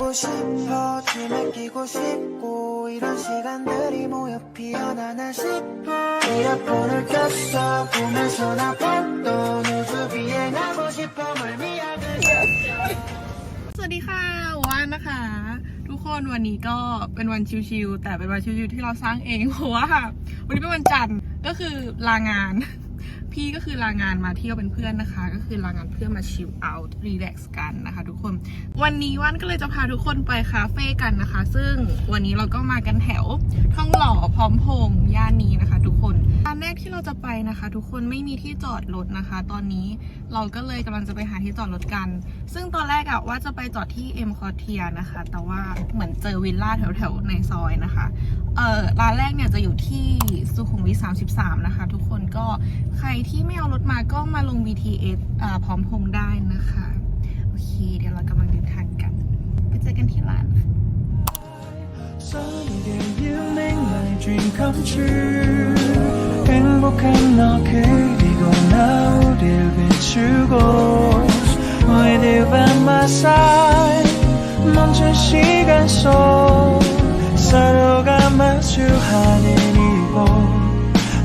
하고 싶어 춤에 끼고 싶고 이런 시간들이 모여 피어나나 싶어 이어폰을 꼈어 보면서 나 봤던 우주 비행하고 싶어 멀미약을 สวัสดีค่ะว่านนะคะ ทุกคนวันนี้ก็เป็นวันชิวๆแต่เป็นวันชิวๆที่เราสร้างเอง เพราะว่าวันนี้เป็นวันจันทร์ก็คือลางาน พี่ก็คือลางานมาเที่ยวเป็นเพื่อนนะคะ ก็คือลางานเพื่อมาชิลเอาท์รีแลกซ์กันนะคะ ทุกคน วันนี้วันก็เลยจะพาทุกคนไปคาเฟ่กันนะคะ ซึ่งวันนี้เราก็มากันแถวท่องหล่อพร้อมพงย่านนี้นะคะ ทุกคนร้า กที่เราจะไปนะคะ ทุกคนไม่มีที่จอดรถนะคะ ตอนนี้เราก็เลยกำลังจะไปหาที่จอดรถกัน ซึ่งตอนแรกอะว่าจะไปจอดที่เอ็มคอเทียนะคะ แต่ว่าเหมือนเจอวิลล่าแถวๆในซอยนะคะเอ่อร้านแรกเนี่ยจะอยู่ที่สุขุมวิท33 นะคะ ทุกคนก็ใครที่ไม่เอารถมาก็มาลง BTS อ่าพร้อมพงได้นะคะ โอเค เดี๋ยวเรากำลังเดินทางกัน ไปเจอกันที่ร้าน Someday you make my dream come true 행복한 너 그리고 나 우릴 비추고 With you by my side 멈춘 시간 속 서로가 마주하는 이곳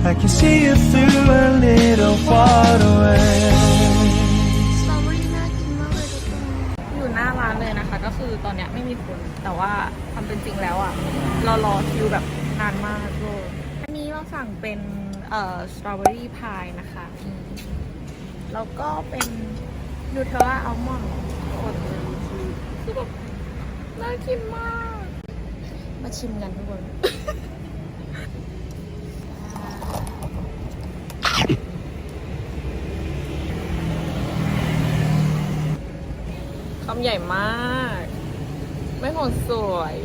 I can see you through a little far away สตรอเบอรี่น่ากินมากเลยทุกคนอยู่หน้าร้านเลยนะคะ ก็คือตอนเนี้ยไม่มีคน แต่ว่าความเป็นจริงแล้วอะเรารอคิวแบบนานมากเลยอันนี้เราสั่งเป็น เอ่อสตรอเบอรี่พายนะคะอืมแล้วก็เป็นนูเทลล่าอัลมอนด์คนคือแบบน่ากินมาก มาชิมกันทุกคน คำใหญ่มาก ไม่หมดสวย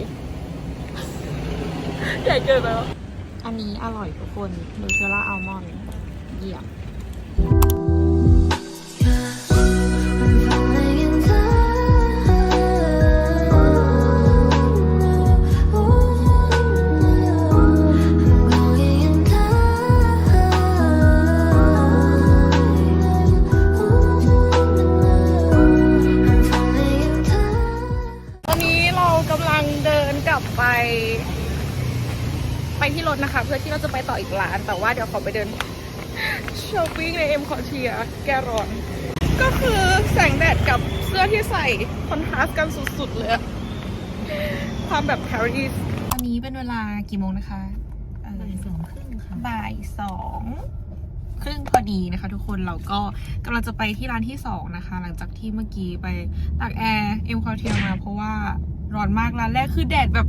ใหญ่เกินไปว อันนี้อร่อยทุกคนนูเทลล่าอัลมอนด์เยี่ยม ไปที่รถนะคะ เพื่อที่เราจะไปต่ออีกร้าน แต่ว่าเดี๋ยวขอไปเดินช้อปปิ้งในเอ็มคอเทียแกร้อน ก็คือแสงแดดกับเสื้อที่ใส่คอนทราสต์กันสุดๆเลยอะความแบบปารีสตอนนี้เป็นเวลากี่โมงนะคะบ่ายสองครึ่งค่ะบ่ายสองครึ่งพอดีนะคะ ทุกคนเราก็กำลังจะไปที่ร้านที่สองนะคะ หลังจากที่เมื่อกี้ไปตากแอร์เอ็มคอเทียมาเพราะว่าร้อนมากร้านแรกคือแดดแบบ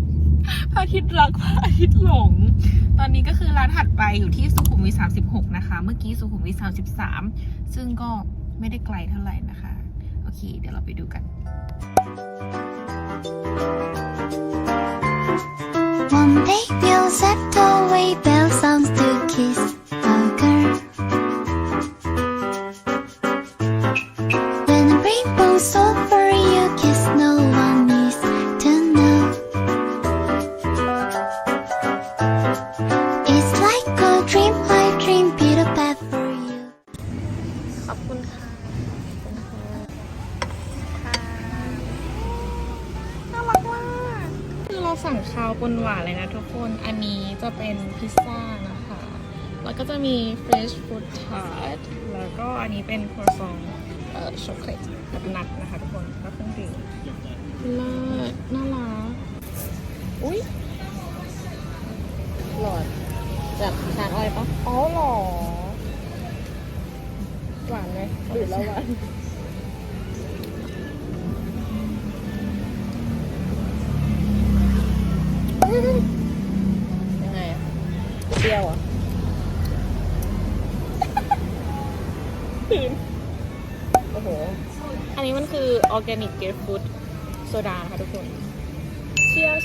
พระอาทิตย์รักพระอาทิตย์หลง ตอนนี้ก็คือร้านถัดไปอยู่ที่สุขุมวิท36 นะคะ เมื่อกี้สุขุมวิท33 ซึ่งก็ไม่ได้ไกลเท่าไหร่นะคะ โอเค เดี๋ยวเราไปดูกัน One day we'll set away bell สั่งคาวปนหวานเลยนะทุกคน อันนี้จะเป็นพิซซ่านะคะ แล้วก็จะมี fresh fruit tart แล้วก็อันนี้เป็นครัวซองเอ่อช็อกโกแลตกับนัทนะคะทุกคนแล้วเครื่องดื่มเลิศน่ารัก อุ้ยหลอดจากชานอ้อยปะอ๋อหรอหวานไหมดื่มแล้วหวาน เปรี้ยวอะตื่นโอ้โห อันนี้มันคือออร์แกนิกเกรฟฟูดโซดานะคะทุกคน Cheers Cheers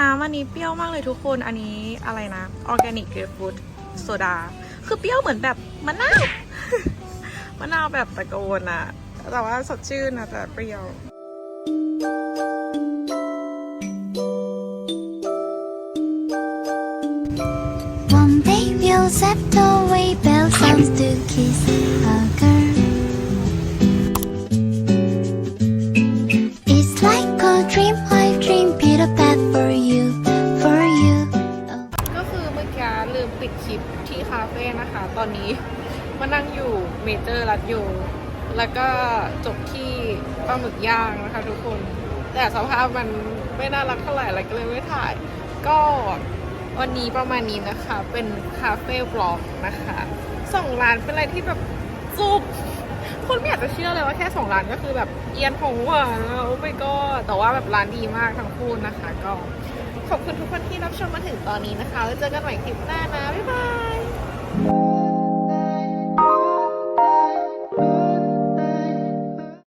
น้ำอันนี้เปรี้ยวมากเลยทุกคน อันนี้อะไรนะ ออร์แกนิกเกรฟฟูดโซดา คือเปรี้ยวเหมือนแบบมะนาว มะนาวแบบตะโกนอะแต่ว่าสดชื่นนะแต่เปรี้ยว One day we'll set away bells sounds to kiss a girl. It's like a dream I dream Peter Pan นะคะ ตอนนี้มานั่งอยู่เมเจอร์รัดอยู่แล้วก็จบที่ปลาหมึกย่างนะคะทุกคน แต่สภาพมันไม่น่ารักเท่าไหร่อะไรก็เลยไม่ถ่าย ก็วันนี้ประมาณนี้นะคะ เป็นคาเฟ่บล็อกนะคะสองร้านเป็นอะไรที่แบบจุกคนไม่อยากจะเชื่อเลยว่าแค่สองร้านก็คือแบบเอียนของหวานโอ้ไม่ก็แต่ว่าแบบร้านดีมากทั้งคู่นะคะ ก็ขอบคุณทุกคนที่รับชมมาถึงตอนนี้นะคะ แล้วเจอกันใหม่คลิปหน้านะ บ๊ายบาย Bye.